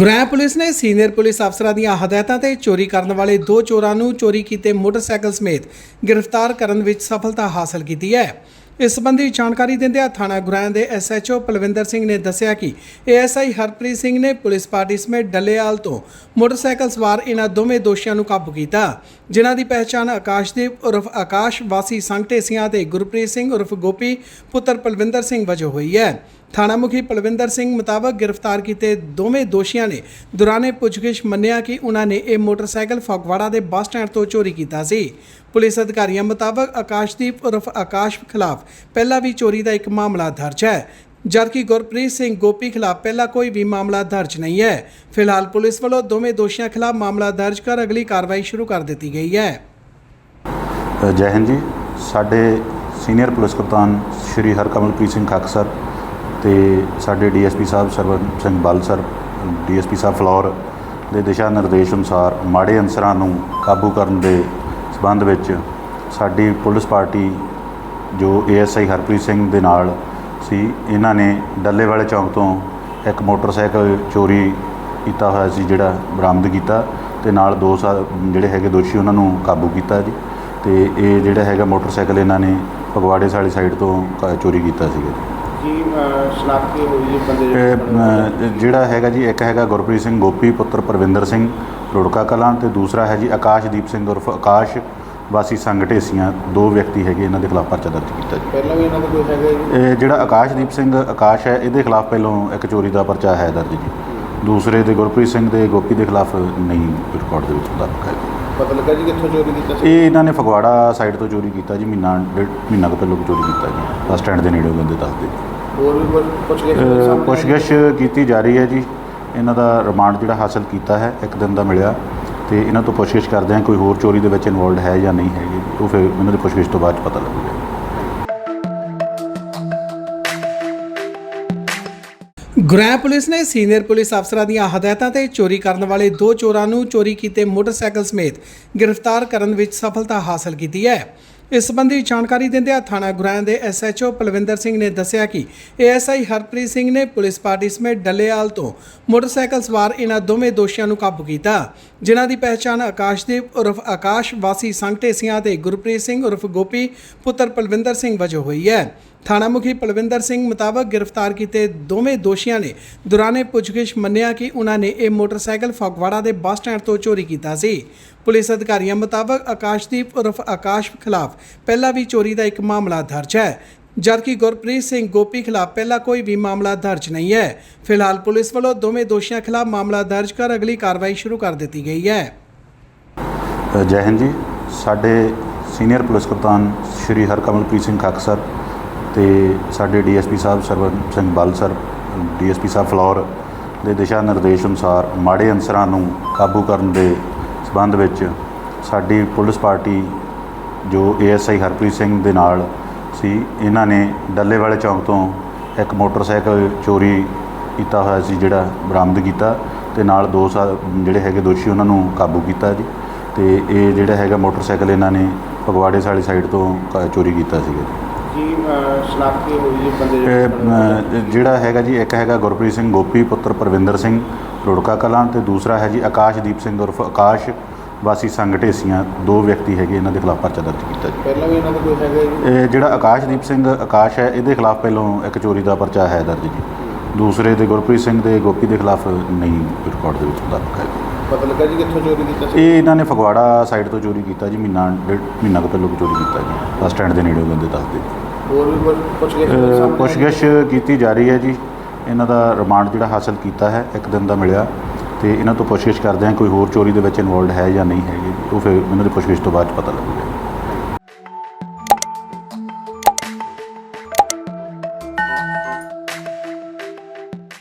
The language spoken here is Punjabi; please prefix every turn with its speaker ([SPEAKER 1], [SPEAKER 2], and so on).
[SPEAKER 1] ਗੁਰੈਂ ਪੁਲਿਸ ਨੇ ਸੀਨੀਅਰ ਪੁਲਿਸ ਅਫਸਰਾਂ ਦੀਆਂ ਹਦਾਇਤਾਂ ਤੇ ਚੋਰੀ ਕਰਨ ਵਾਲੇ ਦੋ ਚੋਰਾਂ ਨੂੰ ਚੋਰੀ ਕੀਤੇ ਮੋਟਰਸਾਈਕਲ ਸਮੇਤ ਗ੍ਰਿਫਤਾਰ ਕਰਨ ਵਿੱਚ ਸਫਲਤਾ ਹਾਸਲ ਕੀਤੀ ਹੈ। ਇਸ ਸੰਬੰਧੀ ਜਾਣਕਾਰੀ ਦਿੰਦਿਆਂ ਥਾਣਾ ਗੁਰੈਂ ਦੇ ਐਸਐਚਓ ਪਲਵਿੰਦਰ ਸਿੰਘ ਨੇ ਦੱਸਿਆ ਕਿ ਏਐਸਆਈ ਹਰਪ੍ਰੀਤ ਸਿੰਘ ਨੇ ਪੁਲਿਸ ਪਾਰਟੀ ਸਮੇਤ ਡੱਲੇਆਲ ਤੋਂ ਮੋਟਰਸਾਈਕਲ ਸਵਾਰ ਇਹਨਾਂ ਦੋਵੇਂ ਦੋਸ਼ੀਆਂ ਨੂੰ ਕਾਬੂ ਕੀਤਾ, ਜਿਨ੍ਹਾਂ ਦੀ ਪਹਿਚਾਣ ਆਕਾਸ਼ਦੀਪ ਉਰਫ ਆਕਾਸ਼ ਵਾਸੀ ਸੰਗਟੇਸੀਆਂ ਤੇ ਗੁਰਪ੍ਰੀਤ ਸਿੰਘ ਉਰਫ ਗੋਪੀ ਪੁੱਤਰ ਪਲਵਿੰਦਰ ਸਿੰਘ ਵਜੋਂ ਹੋਈ ਹੈ। ਥਾਣਾ ਮੁਖੀ ਪਲਵਿੰਦਰ ਸਿੰਘ ਮੁਤਾਬਕ ਗ੍ਰਿਫਤਾਰ ਕੀਤੇ ਦੋਵੇਂ ਦੋਸ਼ੀਆਂ ਨੇ ਦੌਰਾਨੇ ਪੁੱਛਗਿੱਛ ਮੰਨਿਆ ਕਿ ਉਹਨਾਂ ਨੇ ਇਹ ਮੋਟਰਸਾਈਕਲ ਫਗਵਾੜਾ ਦੇ ਬੱਸ ਸਟੈਂਡ ਤੋਂ ਚੋਰੀ ਕੀਤਾ ਸੀ। ਪੁਲਿਸ ਅਧਿਕਾਰੀਆਂ ਮੁਤਾਬਕ ਆਕਾਸ਼ਦੀਪ ਉਰਫ ਆਕਾਸ਼ ਖਿਲਾਫ ਪਹਿਲਾਂ ਵੀ ਚੋਰੀ ਦਾ ਇੱਕ ਮਾਮਲਾ ਦਰਜ ਹੈ ਜਦਕਿ ਗੁਰਪ੍ਰੀਤ ਸਿੰਘ ਗੋਪੀ ਖਿਲਾਫ ਪਹਿਲਾਂ ਕੋਈ ਵੀ ਮਾਮਲਾ ਦਰਜ ਨਹੀਂ ਹੈ। ਫਿਲਹਾਲ ਪੁਲਿਸ ਵੱਲੋਂ ਦੋਵੇਂ ਦੋਸ਼ੀਆਂ ਖਿਲਾਫ ਮਾਮਲਾ ਦਰਜ ਕਰ ਅਗਲੀ ਕਾਰਵਾਈ ਸ਼ੁਰੂ ਕਰ ਦਿੱਤੀ ਗਈ ਹੈ।
[SPEAKER 2] ਅ, ਜੈ ਹਿੰਦ ਜੀ ਸਾਡੇ ਸੀਨੀਅਰ ਪੁਲਿਸ ਕਪਤਾਨ ਸ਼੍ਰੀ ਹਰਕਮਲਪ੍ਰੀਤ ਸਿੰਘ ਖੱਕ ਤੇ ਸਾਡੇ ਡੀਐਸਪੀ ਸਾਹਿਬ ਸਰਵਨ ਸਿੰਘ ਬਲ ਸਰ, ਡੀਐਸਪੀ ਸਾਹਿਬ ਫਲੋਰ ਦੇ ਦਿਸ਼ਾ ਨਿਰਦੇਸ਼ ਅਨੁਸਾਰ ਮਾੜੇ ਅਨਸਰਾਂ ਨੂੰ ਕਾਬੂ ਕਰਨ ਦੇ ਸਬੰਧ ਵਿੱਚ ਸਾਡੀ ਪੁਲਿਸ ਪਾਰਟੀ ਜੋ ਏਐਸਆਈ ਹਰਪ੍ਰੀਤ ਸਿੰਘ ਦੇ ਨਾਲ ਸੀ, ਇਹਨਾਂ ਨੇ ਡੱਲੇ ਵਾਲੇ ਚੌਂਕ ਤੋਂ ਇੱਕ ਮੋਟਰਸਾਈਕਲ ਚੋਰੀ ਕੀਤਾ ਹੋਇਆ ਸੀ, ਜਿਹੜਾ ਬਰਾਮਦ ਕੀਤਾ ਤੇ ਨਾਲ ਦੋ ਸਾ, ਜਿਹੜੇ ਹੈਗੇ ਦੋਸ਼ੀ ਉਹਨਾਂ ਨੂੰ ਕਾਬੂ ਕੀਤਾ ਜੀ ਤੇ ਇਹ ਜਿਹੜਾ ਹੈਗਾ ਮੋਟਰਸਾਈਕਲ ਇਹਨਾਂ ਨੇ ਫਗਵਾੜੇ ਵਾਲੀ ਸਾਈਡ ਤੋਂ ਕ- ਚੋਰੀ ਕੀਤਾ ਸੀਗਾ ਜੀ
[SPEAKER 3] ਜੀ ਸ਼ਨਾਖਤੀ ਹੋਈ ਜੀ? ਬੰਦੇ
[SPEAKER 2] ਇਹ, ਅਮ, ਜਿਹੜਾ ਹੈਗਾ ਜੀ ਇੱਕ ਹੈਗਾ ਗੁਰਪ੍ਰੀਤ ਸਿੰਘ ਗੋਪੀ ਪੁੱਤਰ ਪ੍ਰਵਿੰਦਰ ਸਿੰਘ ਰੁੜਕਾ ਕਲਾਂ ਤੇ ਦੂਸਰਾ ਹੈ ਜੀ ਆਕਾਸ਼ਦੀਪ ਸਿੰਘ ਉਰਫ ਆਕਾਸ਼ ਵਾਸੀ ਸੰਗ ਢੇਸੀਆਂ। ਦੋ ਵਿਅਕਤੀ ਹੈਗੇ ਇਹਨਾਂ ਦੇ ਖਿਲਾਫ ਪਰਚਾ ਦਰਜ ਕੀਤਾ ਜੀ।
[SPEAKER 3] ਪਹਿਲਾਂ ਵੀ ਇਹਨਾਂ ਦਾ ਕੋਈ ਹੈਗਾ ਜੀ?
[SPEAKER 2] ਇਹ ਜਿਹੜਾ ਆਕਾਸ਼ਦੀਪ ਸਿੰਘ ਆਕਾਸ਼ ਹੈ ਇਹਦੇ ਖਿਲਾਫ ਪਹਿਲਾਂ ਇੱਕ ਚੋਰੀ ਦਾ ਪਰਚਾ ਹੈ ਦਰਜ ਜੀ। ਦੂਸਰੇ ਦੇ ਗੁਰਪ੍ਰੀਤ ਸਿੰਘ ਦੇ ਗੋਪੀ ਦੇ ਖਿਲਾਫ ਨਹੀਂ ਰਿਕਾਰਡ ਦੇ ਵਿੱਚ ਮੁਤਾਬਕ ਹੈ
[SPEAKER 3] ਪਤਾ ਲੱਗਾ ਜੀ ਕਿੱਥੋਂ ਚੋਰੀ ਕੀਤਾ ਸੀ?
[SPEAKER 2] ਇਹ ਇਹਨਾਂ ਨੇ ਫਗਵਾੜਾ ਸਾਈਡ ਤੋਂ ਚੋਰੀ ਕੀਤਾ ਜੀ ਮਹੀਨਾ ਡੇਢ ਮਹੀਨਾ ਕੁ ਪਹਿਲਾਂ ਚੋਰੀ ਕੀਤਾ ਜੀ। ਬੱਸ ਸਟੈਂਡ ਦੇ ਨੇੜੇ ਬੰਦੇ ਦੱਸਦੇ
[SPEAKER 3] ਹੋਰ ਵੀ ਕੁਝ ਪੁੱਛ
[SPEAKER 2] ਅਹ ਪੁੱਛਗਿੱਛ ਕੀਤੀ ਜਾ ਰਹੀ ਹੈ ਜੀ। ਇਹਨਾਂ ਦਾ ਰਿਮਾਂਡ ਜਿਹੜਾ ਹਾਸਲ ਕੀਤਾ ਹੈ ਇੱਕ ਦਿਨ ਦਾ ਮਿਲਿਆ। ਤੇ ਇਹਨਾਂ ਤੋਂ ਪੁੱਛਗਿੱਛ ਕਰਦੇ ਹਾਂ ਕੋਈ ਹੋਰ ਚੋਰੀ ਦੇ ਵਿੱਚ ਇਨਵੋਲਡ ਹੈ ਜਾਂ ਨਹੀਂ ਹੈਗੇ। ਜੀ। ਉਹ ਫਿਰ ਇਹਨਾਂ ਦੀ ਪੁੱਛਗਿੱਛ ਤੋਂ ਬਾਅਦ ਪਤਾ ਲੱਗੂਗਾ।
[SPEAKER 1] ਗੁਰੈਂ ਪੁਲਿਸ ਨੇ ਸੀਨੀਅਰ ਪੁਲਿਸ ਅਫਸਰਾਂ ਦੀਆਂ ਹਦਾਇਤਾਂ ਤੇ ਚੋਰੀ ਕਰਨ ਵਾਲੇ ਦੋ ਚੋਰਾਂ ਨੂੰ ਚੋਰੀ ਕੀਤੇ ਮੋਟਰਸਾਈਕਲ ਸਮੇਤ ਗ੍ਰਿਫਤਾਰ ਕਰਨ ਵਿੱਚ ਸਫਲਤਾ ਹਾਸਲ ਕੀਤੀ ਹੈ। ਇਸ ਸੰਬੰਧੀ ਜਾਣਕਾਰੀ ਦਿੰਦਿਆਂ ਥਾਣਾ ਗੁਰੈਂ ਦੇ ਐਸਐਚਓ ਪਲਵਿੰਦਰ ਸਿੰਘ ਨੇ ਦੱਸਿਆ ਕਿ ਏਐਸਆਈ ਹਰਪ੍ਰੀਤ ਸਿੰਘ ਨੇ ਪੁਲਿਸ ਪਾਰਟੀ ਸਮੇਤ ਡੱਲੇਵਾਲ ਤੋਂ ਮੋਟਰਸਾਈਕਲ ਸਵਾਰ ਇਹਨਾਂ ਦੋਵੇਂ ਦੋਸ਼ੀਆਂ ਨੂੰ ਕਾਬੂ ਕੀਤਾ, ਜਿਨ੍ਹਾਂ ਦੀ ਪਹਿਚਾਣ ਆਕਾਸ਼ਦੀਪ ਉਰਫ ਆਕਾਸ਼ ਵਾਸੀ ਸੰਗਟੇਸੀਆਂ ਤੇ ਗੁਰਪ੍ਰੀਤ ਸਿੰਘ ਉਰਫ ਗੋਪੀ ਪੁੱਤਰ ਪਲਵਿੰਦਰ ਸਿੰਘ ਵਜੋਂ ਹੋਈ ਹੈ। ਥਾਣਾ ਮੁਖੀ ਪਲਵਿੰਦਰ ਸਿੰਘ ਮੁਤਾਬਕ ਗ੍ਰਿਫਤਾਰ ਕੀਤੇ ਦੋਵੇਂ ਦੋਸ਼ੀਆਂ ਨੇ ਦੌਰਾਨੇ ਪੁੱਛਗਿੱਛ ਮੰਨਿਆ ਕਿ ਉਹਨਾਂ ਨੇ ਇਹ ਮੋਟਰਸਾਈਕਲ ਫਗਵਾੜਾ ਦੇ ਬੱਸ ਸਟੈਂਡ ਤੋਂ ਚੋਰੀ ਕੀਤਾ ਸੀ। ਪੁਲਿਸ ਅਧਿਕਾਰੀਆਂ ਮੁਤਾਬਕ ਆਕਾਸ਼ਦੀਪ ਉਰਫ ਆਕਾਸ਼ ਖਿਲਾਫ ਪਹਿਲਾਂ ਵੀ ਚੋਰੀ ਦਾ ਇੱਕ ਮਾਮਲਾ ਦਰਜ ਹੈ। ਜਦਕਿ ਗੁਰਪ੍ਰੀਤ ਸਿੰਘ ਗੋਪੀ ਖਿਲਾਫ ਪਹਿਲਾਂ ਕੋਈ ਵੀ ਮਾਮਲਾ ਦਰਜ ਨਹੀਂ ਹੈ। ਫਿਲਹਾਲ ਪੁਲਿਸ ਵੱਲੋਂ ਦੋਵੇਂ ਦੋਸ਼ੀਆਂ ਖਿਲਾਫ ਮਾਮਲਾ ਦਰਜ ਕਰ ਅਗਲੀ ਕਾਰਵਾਈ ਸ਼ੁਰੂ ਕਰ ਦਿੱਤੀ ਗਈ ਹੈ।
[SPEAKER 2] ਅ, ਜੈ ਹਿੰਦ ਜੀ। ਸਾਡੇ ਸੀਨੀਅਰ ਪੁਲਿਸ ਕਪਤਾਨ ਸ਼੍ਰੀ ਹਰਕਮਲਪ੍ਰੀਤ ਸਿੰਘ ਖੱਕ ਸਰ ਤੇ ਸਾਡੇ ਡੀਐਸਪੀ ਸਾਹਿਬ ਸਰਵਨ ਸਿੰਘ ਬਲ ਸਰ ਡੀਐਸਪੀ ਸਾਹਿਬ ਫਲੋਰ ਦੇ ਦਿਸ਼ਾ ਨਿਰਦੇਸ਼ ਅਨੁਸਾਰ ਮਾੜੇ ਅਨਸਰਾਂ ਨੂੰ ਕਾਬੂ ਕਰਨ ਦੇ ਸਬੰਧ ਵਿੱਚ ਸਾਡੀ ਪੁਲਿਸ ਪਾਰਟੀ ਜੋ ਏਐਸਆਈ ਹਰਪ੍ਰੀਤ ਸਿੰਘ ਦੇ ਨਾਲ ਸੀ, ਇਹਨਾਂ ਨੇ ਡੱਲੇ ਵਾਲੇ ਚੌਂਕ ਤੋਂ ਇੱਕ ਮੋਟਰਸਾਈਕਲ ਚੋਰੀ ਕੀਤਾ ਹੋਇਆ ਸੀ, ਜਿਹੜਾ ਬਰਾਮਦ ਕੀਤਾ ਤੇ ਨਾਲ ਦੋ ਸਾ, ਜਿਹੜੇ ਹੈਗੇ ਦੋਸ਼ੀ ਉਹਨਾਂ ਨੂੰ ਕਾਬੂ ਕੀਤਾ ਜੀ ਤੇ ਇਹ ਜਿਹੜਾ ਹੈਗਾ ਮੋਟਰਸਾਈਕਲ ਇਹਨਾਂ ਨੇ ਫਗਵਾੜੇ ਵਾਲੀ ਸਾਈਡ ਤੋਂ ਕ- ਚੋਰੀ ਕੀਤਾ ਸੀਗਾ ਜੀ
[SPEAKER 3] ਸ਼ਨਾਖਤੀ ਹੋਈ ਬੰਦੇ
[SPEAKER 2] ਜਿਹੜਾ ਹੈਗਾ ਜੀ ਇੱਕ ਹੈਗਾ ਗੁਰਪ੍ਰੀਤ ਸਿੰਘ ਗੋਪੀ ਪੁੱਤਰ ਪ੍ਰਵਿੰਦਰ ਸਿੰਘ ਰੁੜਕਾ ਕਲਾਂ ਤੇ ਦੂਸਰਾ ਹੈ ਜੀ ਆਕਾਸ਼ਦੀਪ ਸਿੰਘ ਉਰਫ ਆਕਾਸ਼ ਵਾਸੀ ਸੰਗ ਢੇਸੀਆਂ ਦੋ ਵਿਅਕਤੀ ਹੈਗੇ ਇਹਨਾਂ ਦੇ ਖਿਲਾਫ ਪਰਚਾ ਦਰਜ ਕੀਤਾ ਜੀ।
[SPEAKER 3] ਪਹਿਲਾਂ ਵੀ ਇਹਨਾਂ ਦਾ ਕੋਈ ਹੈਗਾ ਜੀ?
[SPEAKER 2] ਇਹ ਜਿਹੜਾ ਆਕਾਸ਼ਦੀਪ ਸਿੰਘ ਆਕਾਸ਼ ਹੈ ਇਹਦੇ ਖਿਲਾਫ ਪਹਿਲਾਂ ਇੱਕ ਚੋਰੀ ਦਾ ਪਰਚਾ ਹੈ ਦਰਜ ਜੀ। ਦੂਸਰੇ ਦੇ ਗੁਰਪ੍ਰੀਤ ਸਿੰਘ ਦੇ ਗੋਪੀ ਦੇ ਖਿਲਾਫ ਨਹੀਂ ਰਿਕਾਰਡ ਦੇ ਵਿੱਚ ਮੁਤਾਬਕ ਹੈ।
[SPEAKER 3] ਪਤਾ ਲੱਗਾ ਜੀ ਕਿੱਥੋਂ ਚੋਰੀ ਕੀਤਾ ਸੀ?
[SPEAKER 2] ਇਹ ਇਹਨਾਂ ਨੇ ਫਗਵਾੜਾ ਸਾਈਡ ਤੋਂ ਚੋਰੀ ਕੀਤਾ ਜੀ ਮਹੀਨਾ ਡੇਢ ਮਹੀਨਾ ਕੁ ਪਹਿਲਾਂ ਚੋਰੀ ਕੀਤਾ ਜੀ। ਬੱਸ ਸਟੈਂਡ ਦੇ ਨੇੜੇ ਬੰਦੇ ਦੱਸਦੇ
[SPEAKER 3] ਹੋਰ ਵੀ ਕੁਝ ਪੁੱਛ
[SPEAKER 2] ਪੁੱਛਗਿੱਛ ਕੀਤੀ ਜਾ ਰਹੀ ਹੈ ਜੀ। ਇਹਨਾਂ ਦਾ ਰਿਮਾਂਡ ਜਿਹੜਾ ਹਾਸਲ ਕੀਤਾ ਹੈ ਇੱਕ ਦਿਨ ਦਾ ਮਿਲਿਆ। ਤੇ ਇਹਨਾਂ ਤੋਂ ਪੁੱਛਗਿੱਛ ਕਰਦੇ ਹਾਂ ਕੋਈ ਹੋਰ ਚੋਰੀ ਦੇ ਵਿੱਚ ਇਨਵੋਲਡ ਹੈ ਜਾਂ ਨਹੀਂ ਹੈਗੇ। ਉਹ ਫਿਰ ਇਹਨਾਂ ਦੀ ਪੁੱਛਗਿੱਛ ਤੋਂ ਬਾਅਦ 'ਚ ਪਤਾ ਲੱਗੂਗਾ।